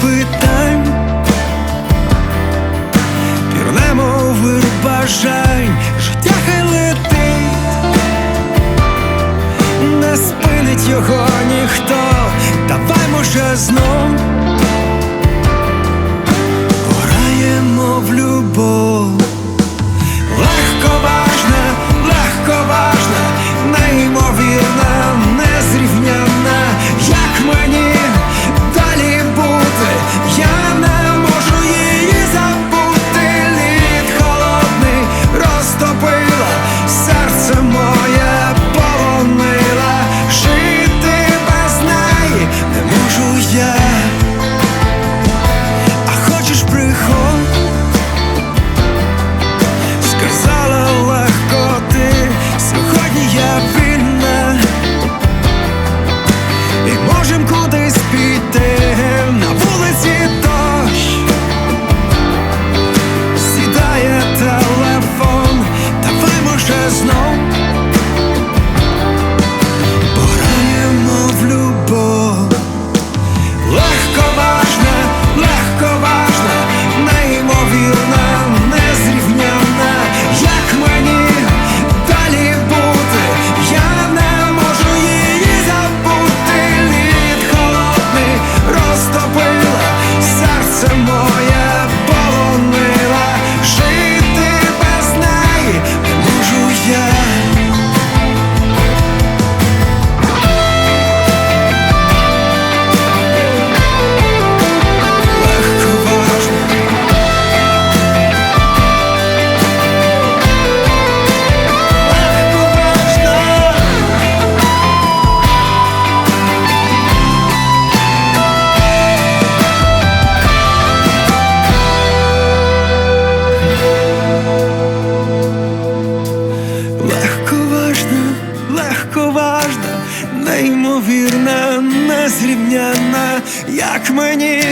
питань, пірнемо вир бажань, життя хай летить, не спинить його ніхто, давай може знов. можем кудись піти. незрівнянна, як мені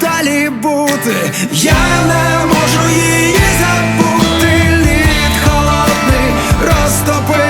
далі бути, я не можу її забути, лід холодний розтопив.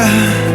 yeah.